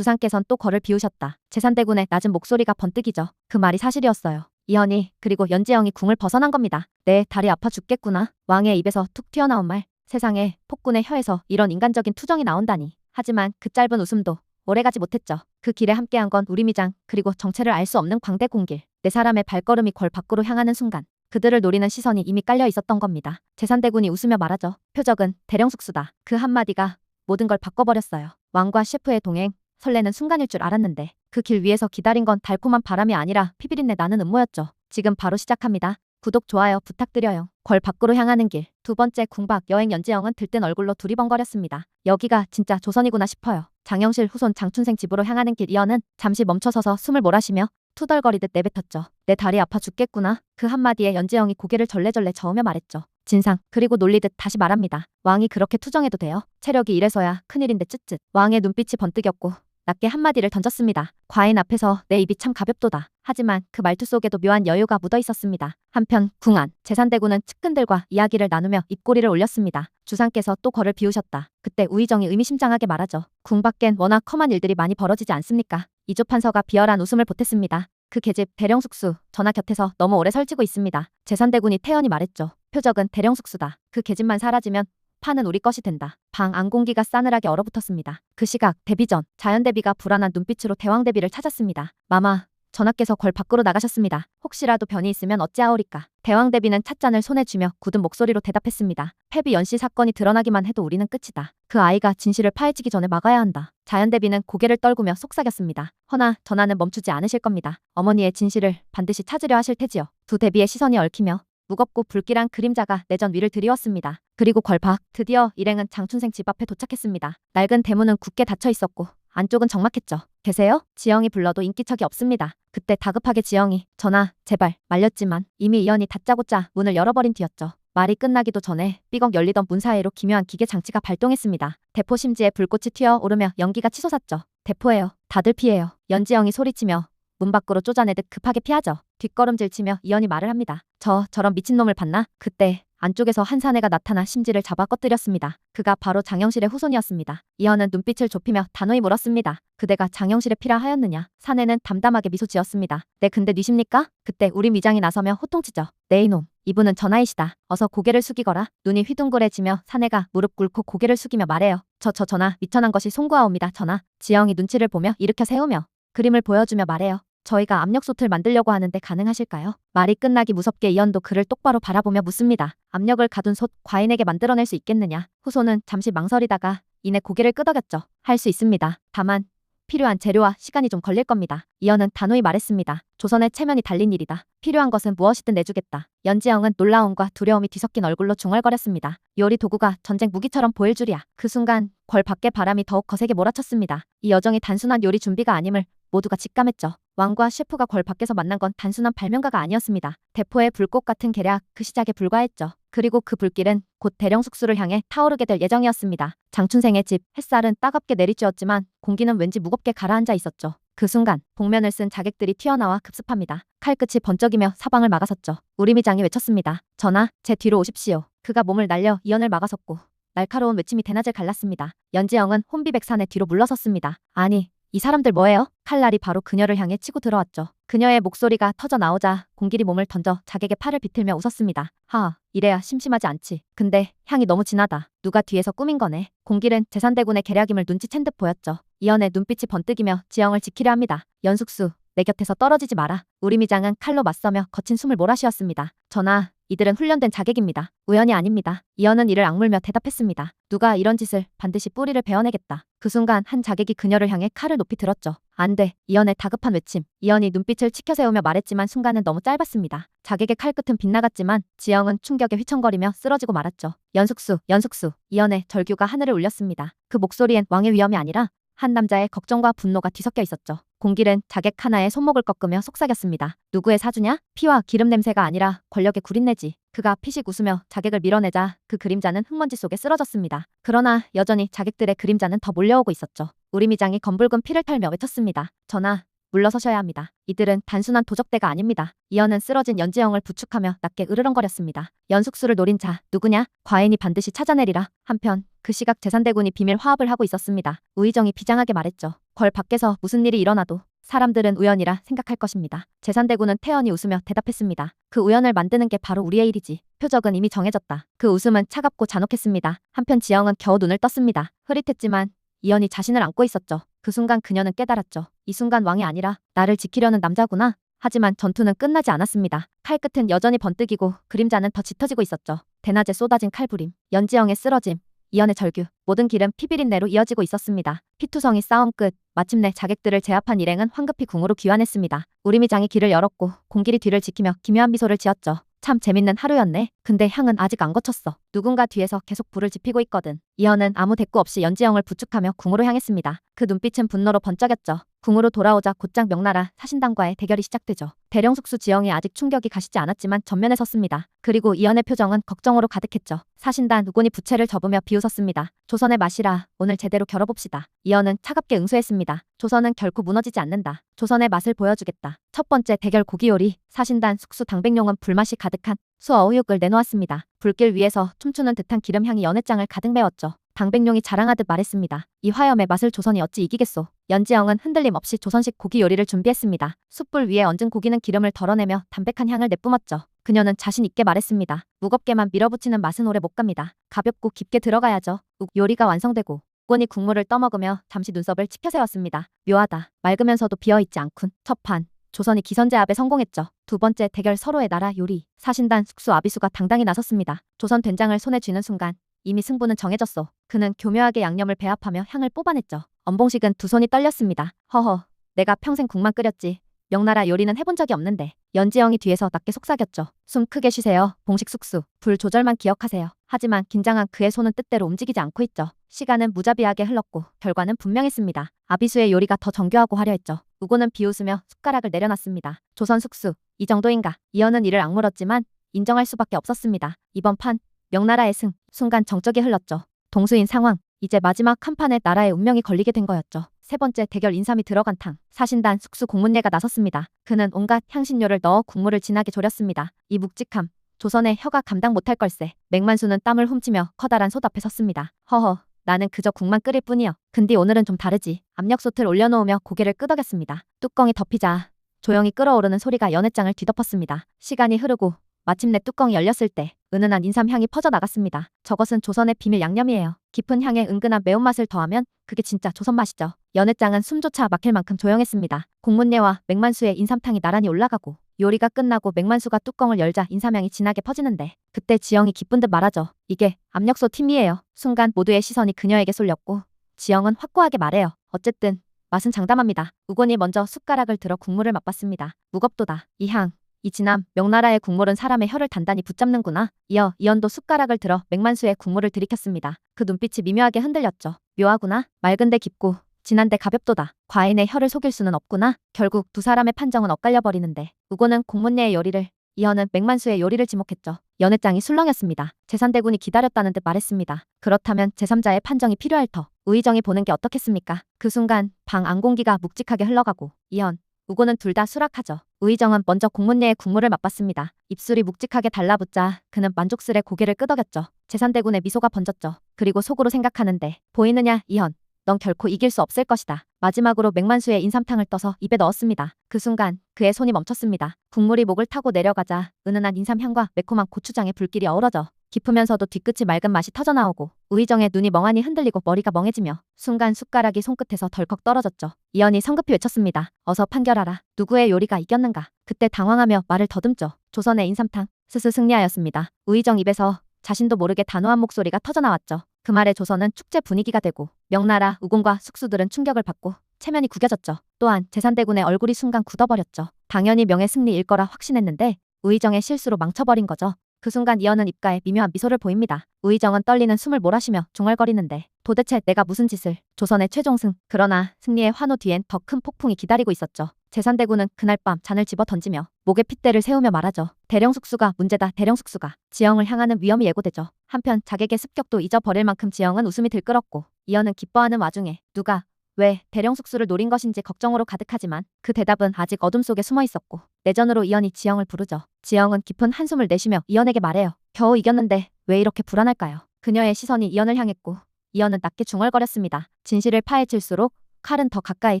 주상께선 또 거를 비우셨다. 재산대군의 낮은 목소리가 번뜩이죠. 그 말이 사실이었어요. 이현이 그리고 연지영이 궁을 벗어난 겁니다. 내 다리 아파 죽겠구나. 왕의 입에서 툭 튀어나온 말. 세상에 폭군의 혀에서 이런 인간적인 투정이 나온다니. 하지만 그 짧은 웃음도 오래가지 못했죠. 그 길에 함께한 건 우리 미장 그리고 정체를 알 수 없는 광대 공길. 네 사람의 발걸음이 궐 밖으로 향하는 순간 그들을 노리는 시선이 이미 깔려 있었던 겁니다. 재산대군이 웃으며 말하죠. 표적은 대령 숙수다. 그 한마디가 모든 걸 바꿔버렸어요. 왕과 셰프의 동행, 설레는 순간일 줄 알았는데 그 길 위에서 기다린 건 달콤한 바람이 아니라 피비린내 나는 음모였죠. 지금 바로 시작합니다. 구독, 좋아요 부탁드려요. 궐 밖으로 향하는 길. 두 번째 궁박 여행 연지영은 들뜬 얼굴로 두리번거렸습니다. 여기가 진짜 조선이구나 싶어요. 장영실 후손 장춘생 집으로 향하는 길 이연은 잠시 멈춰서서 숨을 몰아쉬며 투덜거리듯 내뱉었죠. 내 다리 아파 죽겠구나. 그 한마디에 연지영이 고개를 절레절레 저으며 말했죠. 진상. 그리고 놀리듯 다시 말합니다. 왕이 그렇게 투정해도 돼요. 체력이 이래서야 큰일인데 쯧쯧. 왕의 눈빛이 번뜩였고 낮게 한마디를 던졌습니다. 과인 앞에서 내 입이 참 가볍도다. 하지만 그 말투 속에도 묘한 여유가 묻어 있었습니다. 한편 궁안 재산대군은 측근들과 이야기를 나누며 입꼬리를 올렸습니다. 주상께서 또 거를 비우셨다. 그때 우희정이 의미심장하게 말하죠. 궁 밖엔 워낙 험한 일들이 많이 벌어지지 않습니까? 이조 판서가 비열한 웃음을 보탰습니다. 그 계집 대령숙수 전하 곁에서 너무 오래 설치고 있습니다. 재산대군이 태연히 말했죠. 표적은 대령숙수다. 그 계집만 사라지면 판은 우리 것이 된다. 방 안공기가 싸늘하게 얼어붙었습니다. 그 시각 데뷔 전 자연대비가 불안한 눈빛으로 대왕대비를 찾았습니다. 마마 전하께서 궐 밖으로 나가셨습니다. 혹시라도 변이 있으면 어찌하오리까. 대왕대비는 찻잔을 손에 쥐며 굳은 목소리로 대답했습니다. 패비 연씨 사건이 드러나기만 해도 우리는 끝이다. 그 아이가 진실을 파헤치기 전에 막아야 한다. 자연대비는 고개를 떨구며 속삭였습니다. 허나 전하는 멈추지 않으실 겁니다. 어머니의 진실을 반드시 찾으려 하실 테지요. 두 대비의 시선이 얽히며 무겁고 불길한 그림자가 내전 위를 드리웠습니다. 그리고 걸박 드디어 일행은 장춘생 집 앞에 도착했습니다. 낡은 대문은 굳게 닫혀 있었고 안쪽은 적막했죠. 계세요? 지영이 불러도 인기척이 없습니다. 그때 다급하게 지영이 전하 제발 말렸지만 이미 이연이 다짜고짜 문을 열어버린 뒤였죠. 말이 끝나기도 전에 삐걱 열리던 문 사이로 기묘한 기계 장치가 발동했습니다. 대포 심지에 불꽃이 튀어 오르며 연기가 치솟았죠. 대포예요. 다들 피해요. 연지영이 소리치며 문 밖으로 쫓아내듯 급하게 피하죠. 뒷걸음질 치며 이연이 말을 합니다. 저 저런 미친놈을 봤나? 그때 안쪽에서 한 사내가 나타나 심지를 잡아 꺼뜨렸습니다. 그가 바로 장영실의 후손이었습니다. 이연은 눈빛을 좁히며 단호히 물었습니다. 그대가 장영실의 피라 하였느냐? 사내는 담담하게 미소 지었습니다. 네 근데 뉘십니까? 그때 우리 미장이 나서며 호통치죠. 네 이놈. 이분은 전하이시다. 어서 고개를 숙이거라. 눈이 휘둥그레지며 사내가 무릎 꿇고 고개를 숙이며 말해요. 저 저 전하 미천한 것이 송구하옵니다. 전하. 지영이 눈치를 보며 일으켜 세우며 그림을 보여주며 말해요. 저희가 압력솥을 만들려고 하는데 가능하실까요? 말이 끝나기 무섭게 이연도 그를 똑바로 바라보며 묻습니다. 압력을 가둔 솥 과인에게 만들어낼 수 있겠느냐? 후손은 잠시 망설이다가 이내 고개를 끄덕였죠. 할 수 있습니다. 다만 필요한 재료와 시간이 좀 걸릴 겁니다. 이연은 단호히 말했습니다. 조선의 체면이 달린 일이다. 필요한 것은 무엇이든 내주겠다. 연지영은 놀라움과 두려움이 뒤섞인 얼굴로 중얼거렸습니다. 요리 도구가 전쟁 무기처럼 보일 줄이야. 그 순간 궐 밖의 바람이 더욱 거세게 몰아쳤습니다. 이 여정이 단순한 요리 준비가 아님을 모두가 직감했죠. 왕과 셰프가 궐 밖에서 만난 건 단순한 발명가가 아니었습니다. 대포의 불꽃 같은 계략 그 시작에 불과했죠. 그리고 그 불길은 곧 대령 숙수를 향해 타오르게 될 예정이었습니다. 장춘생의 집 햇살은 따갑게 내리쬐었지만 공기는 왠지 무겁게 가라앉아 있었죠. 그 순간 복면을 쓴 자객들이 튀어나와 급습합니다. 칼끝이 번쩍이며 사방을 막아섰죠. 우리미장이 외쳤습니다. 전하, 제 뒤로 오십시오. 그가 몸을 날려 이연을 막아섰고 날카로운 외침이 대낮을 갈랐습니다. 연지영은 혼비백산의 뒤로 물러섰습니다. 아니, 이 사람들 뭐예요? 칼날이 바로 그녀를 향해 치고 들어왔죠. 그녀의 목소리가 터져 나오자 공길이 몸을 던져 자객의 팔을 비틀며 웃었습니다. 하, 이래야 심심하지 않지. 근데 향이 너무 진하다. 누가 뒤에서 꾸민 거네. 공길은 재산대군의 계략임을 눈치챈 듯 보였죠. 이연의 눈빛이 번뜩이며 지영을 지키려 합니다. 연숙수, 내 곁에서 떨어지지 마라. 우리 미장은 칼로 맞서며 거친 숨을 몰아쉬었습니다. 전하, 이들은 훈련된 자객입니다. 우연이 아닙니다. 이연은 이를 악물며 대답했습니다. 누가 이런 짓을 반드시 뿌리를 베어내겠다. 그 순간 한 자객이 그녀를 향해 칼을 높이 들었죠. 안 돼. 이연의 다급한 외침. 이연이 눈빛을 치켜세우며 말했지만 순간은 너무 짧았습니다. 자객의 칼끝은 빗나갔지만 지영은 충격에 휘청거리며 쓰러지고 말았죠. 연숙수, 연숙수. 이연의 절규가 하늘을 울렸습니다. 그 목소리엔 왕의 위험이 아니라 한 남자의 걱정과 분노가 뒤섞여 있었죠. 공길은 자객 하나의 손목을 꺾으며 속삭였습니다. 누구의 사주냐? 피와 기름 냄새가 아니라 권력의 구린내지. 그가 피식 웃으며 자객을 밀어내자 그 그림자는 흙먼지 속에 쓰러졌습니다. 그러나 여전히 자객들의 그림자는 더 몰려오고 있었죠. 우리 미장이 검붉은 피를 털며 외쳤습니다. 전하, 물러서셔야 합니다. 이들은 단순한 도적대가 아닙니다. 이연은 쓰러진 연지영을 부축하며 낮게 으르렁거렸습니다. 연숙수를 노린 자 누구냐? 과인이 반드시 찾아내리라. 한편 그 시각 재산대군이 비밀 화합을 하고 있었습니다. 우의정이 비장하게 말했죠. 궐 밖에서 무슨 일이 일어나도 사람들은 우연이라 생각할 것입니다. 재산대구는 태연이 웃으며 대답했습니다. 그 우연을 만드는 게 바로 우리의 일이지. 표적은 이미 정해졌다. 그 웃음은 차갑고 잔혹했습니다. 한편 지영은 겨우 눈을 떴습니다. 흐릿했지만 이연이 자신을 안고 있었죠. 그 순간 그녀는 깨달았죠. 이 순간 왕이 아니라 나를 지키려는 남자구나. 하지만 전투는 끝나지 않았습니다. 칼끝은 여전히 번뜩이고 그림자는 더 짙어지고 있었죠. 대낮에 쏟아진 칼부림, 연지영의 쓰러짐, 이연의 절규, 모든 길은 피비린내로 이어지고 있었습니다. 피투성이 싸움 끝, 마침내 자객들을 제압한 일행은 황급히 궁으로 귀환했습니다. 우리미장이 길을 열었고 공길이 뒤를 지키며 기묘한 미소를 지었죠. 참 재밌는 하루였네. 근데 향은 아직 안 거쳤어. 누군가 뒤에서 계속 불을 지피고 있거든. 이현은 아무 대꾸 없이 연지영을 부축하며 궁으로 향했습니다. 그 눈빛은 분노로 번쩍였죠. 궁으로 돌아오자 곧장 명나라 사신당과의 대결이 시작되죠. 대령숙수 지영이 아직 충격이 가시지 않았지만 전면에 섰습니다. 그리고 이현의 표정은 걱정으로 가득했죠. 사신단 우곤이 부채를 접으며 비웃었습니다. 조선의 맛이라 오늘 제대로 겨뤄봅시다. 이현은 차갑게 응수했습니다. 조선은 결코 무너지지 않는다. 조선의 맛을 보여주겠다. 첫 번째 대결 고기 요리 사신단 숙수 당백용은 불맛이 가득한 수어우육을 내놓았습니다. 불길 위에서 춤추는 듯한 기름향이 연회장을 가득 메웠죠. 당백용이 자랑하듯 말했습니다. 이 화염의 맛을 조선이 어찌 이기겠소. 연지영은 흔들림 없이 조선식 고기 요리를 준비했습니다. 숯불 위에 얹은 고기는 기름을 덜어내며 담백한 향을 내뿜었죠. 그녀는 자신 있게 말했습니다. 무겁게만 밀어붙이는 맛은 오래 못 갑니다. 가볍고 깊게 들어가야죠. 욱 요리가 완성되고 우곤이 국물을 떠먹으며 잠시 눈썹을 치켜세웠습니다. 묘하다. 맑으면서도 비어있지 않군. 첫판 조선이 기선제 압에 성공했죠. 두 번째 대결 서로의 나라 요리. 사신단 숙수 아비수가 당당히 나섰습니다. 조선 된장을 손에 쥐는 순간 이미 승부는 정해졌어. 그는 교묘하게 양념을 배합하며 향을 뽑아냈죠. 엄봉식은 두 손이 떨렸습니다. 허허, 내가 평생 국만 끓였지. 명나라 요리는 해본 적이 없는데. 연지영이 뒤에서 낮게 속삭였죠. 숨 크게 쉬세요. 봉식 숙수. 불 조절만 기억하세요. 하지만 긴장한 그의 손은 뜻대로 움직이지 않고 있죠. 시간은 무자비하게 흘렀고 결과는 분명했습니다. 아비수의 요리가 더 정교하고 화려했죠. 우고는 비웃으며 숟가락을 내려놨습니다. 조선 숙수. 이 정도인가. 이현은 이를 악물었지만 인정할 수밖에 없었습니다. 이번 판 명나라의 승. 순간 정적이 흘렀죠. 동수인 상황. 이제 마지막 한 판에 나라의 운명이 걸리게 된 거였죠. 세 번째 대결 인삼이 들어간 탕. 사신단 숙수 공문예가 나섰습니다. 그는 온갖 향신료를 넣어 국물을 진하게 졸였습니다. 이 묵직함. 조선의 혀가 감당 못할 걸세. 맥만수는 땀을 훔치며 커다란 솥 앞에 섰습니다. 허허. 나는 그저 국만 끓일 뿐이여. 근데 오늘은 좀 다르지. 압력솥을 올려놓으며 고개를 끄덕였습니다. 뚜껑이 덮이자 조용히 끓어오르는 소리가 연회장을 뒤덮었습니다. 시간이 흐르고 마침내 뚜껑이 열렸을 때 은은한 인삼향이 퍼져나갔습니다. 저것은 조선의 비밀 양념이에요. 깊은 향에 은근한 매운맛을 더하면 그게 진짜 조선 맛이죠. 연회장은 숨조차 막힐 만큼 조용했습니다. 공문예와 맥만수의 인삼탕이 나란히 올라가고 요리가 끝나고 맥만수가 뚜껑을 열자 인삼향이 진하게 퍼지는데 그때 지영이 기쁜 듯 말하죠. 이게 압력소 팀이에요. 순간 모두의 시선이 그녀에게 쏠렸고 지영은 확고하게 말해요. 어쨌든 맛은 장담합니다. 우곤이 먼저 숟가락을 들어 국물을 맛봤습니다. 무겁도다. 이 향, 이 진함, 명나라의 국물은 사람의 혀를 단단히 붙잡는구나. 이어 이연도 숟가락을 들어 맥만수의 국물을 들이켰습니다. 그 눈빛이 미묘하게 흔들렸죠. 묘하구나. 맑은데 깊고 진한데 가볍도다. 과인의 혀를 속일 수는 없구나. 결국 두 사람의 판정은 엇갈려 버리는데 우고는 공문예의 요리를 이현은 맥만수의 요리를 지목했죠. 연회장이 술렁였습니다. 재산대군이 기다렸다는 듯 말했습니다. 그렇다면 제3자의 판정이 필요할 터. 우의정이 보는 게 어떻겠습니까? 그 순간 방 안공기가 묵직하게 흘러가고 이현, 우고는 둘 다 수락하죠. 우의정은 먼저 공문예의 국물을 맛봤습니다. 입술이 묵직하게 달라붙자 그는 만족스레 고개를 끄덕였죠. 재산대군의 미소가 번졌죠. 그리고 속으로 생각하는데 보이느냐 이현. 넌 결코 이길 수 없을 것이다. 마지막으로 맥만수의 인삼탕을 떠서 입에 넣었습니다. 그 순간 그의 손이 멈췄습니다. 국물이 목을 타고 내려가자 은은한 인삼향과 매콤한 고추장의 불길이 어우러져 깊으면서도 뒤끝이 맑은 맛이 터져나오고 우희정의 눈이 멍하니 흔들리고 머리가 멍해지며 순간 숟가락이 손끝에서 덜컥 떨어졌죠. 이연이 성급히 외쳤습니다. 어서 판결하라. 누구의 요리가 이겼는가. 그때 당황하며 말을 더듬죠. 조선의 인삼탕 스스 승리하였습니다. 우희정 입에서 자신도 모르게 단호한 목소리가 터져나왔죠. 그 말에 조선은 축제 분위기가 되고 명나라 우공과 숙수들은 충격을 받고 체면이 구겨졌죠. 또한 재산대군의 얼굴이 순간 굳어버렸죠. 당연히 명예 승리일 거라 확신했는데 우의정의 실수로 망쳐버린 거죠. 그 순간 이어는 입가에 미묘한 미소를 보입니다. 우의정은 떨리는 숨을 몰아쉬며 중얼거리는데 도대체 내가 무슨 짓을 조선의 최종승 그러나 승리의 환호 뒤엔 더 큰 폭풍이 기다리고 있었죠. 재산대군은 그날 밤 잔을 집어 던지며 목에 핏대를 세우며 말하죠. 대령숙수가 문제다 대령숙수가 지영을 향하는 위험이 예고되죠. 한편 자객의 습격도 잊어버릴 만큼 지영은 웃음이 들끓었고 이어는 기뻐하는 와중에 누가 왜 대령 숙수를 노린 것인지 걱정으로 가득하지만 그 대답은 아직 어둠 속에 숨어 있었고 내전으로 이연이 지영을 부르죠. 지영은 깊은 한숨을 내쉬며 이연에게 말해요. 겨우 이겼는데 왜 이렇게 불안할까요? 그녀의 시선이 이연을 향했고 이연은 낮게 중얼거렸습니다. 진실을 파헤칠수록 칼은 더 가까이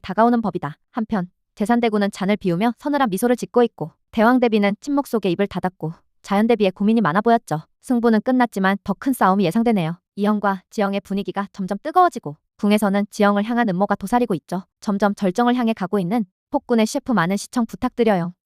다가오는 법이다. 한편 재산대군은 잔을 비우며 서늘한 미소를 짓고 있고 대왕대비는 침묵 속에 입을 닫았고 자연대비의 고민이 많아 보였죠. 승부는 끝났지만 더 큰 싸움이 예상되네요. 이형과 지영의 분위기가 점점 뜨거워지고 궁에서는 지영을 향한 음모가 도사리고 있죠. 점점 절정을 향해 가고 있는 폭군의 셰프 많은 시청 부탁드려요.